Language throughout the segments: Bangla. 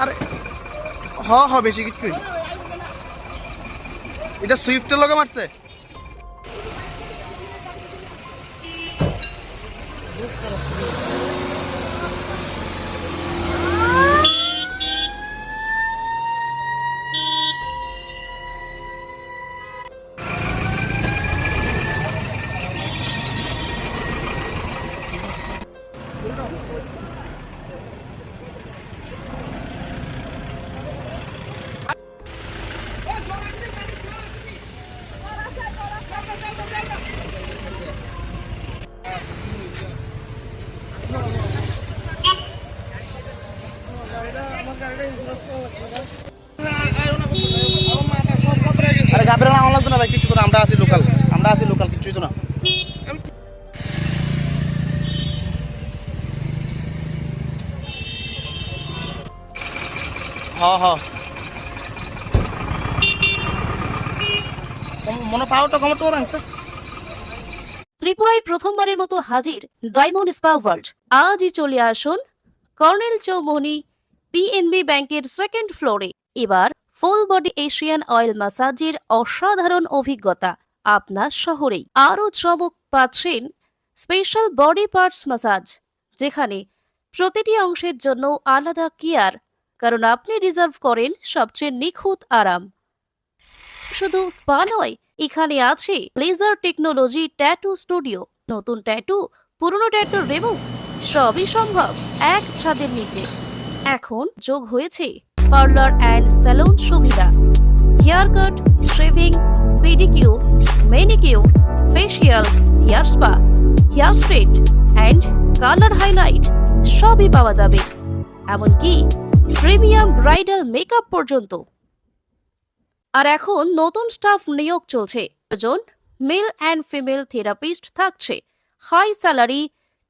আর হ হ বেশি কিচ্ছুই। এটা সুইফটের লোকে মারছে আরে গাবের কিছু তো না আমরা আছি লোকাল আমরা আছি লোকাল কিছুই তো না। হ হ কম- মনে পাওয়াটা কমতো ওর আনছে ত্রিপুরায় প্রথমবারের মতো হাজির ডায়মন্ড স্পা ওয়ার্ল্ড। আজই চলে আসুন কর্নেল চৌমনি পিএনবি ব্যাংকের সেকেন্ড ফ্লোরে। এবার ফুল বডি এশিয়ান অয়েল ম্যাসাজের অসাধারণ অভিজ্ঞতা আপনার শহরেই। আরও চমক পাচ্ছেন স্পেশাল বডি পার্টস ম্যাসাজ যেখানে প্রতিটি অংশের জন্য আলাদা কেয়ার কারণ আপনি রিজার্ভ করেন সবচেয়ে নিখুঁত আরাম। শুধু স্পা নয়, এখানে আছে লেজার টেকনোলজি ট্যাটু স্টুডিও, নতুন ট্যাটু, পুরনো ট্যাটু রিমুভ, সবই সম্ভব এক ছাদের নিচে। এখন যোগ হয়েছে পার্লার অ্যান্ড স্যালুন সুবিধা। Hair cut, shaving, pedicure manicure facial hair spa, hair straight and colour highlight সবই পাওয়া যাবে। এমনকি প্রিমিয়াম ব্রাইডাল মেকআপ পর্যন্ত। আর এখন নতুন স্টাফ নিয়োগ চলছে। জন মেল অ্যান্ড ফিমেল থেরাপিস্ট থাকছে। হাই স্যালারি,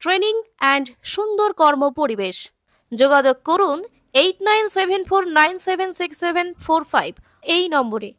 ট্রেনিং অ্যান্ড সুন্দর কর্ম পরিবেশ। যোগাযোগ করুন eight nine seven four nine seven six seven four five এই নম্বরে।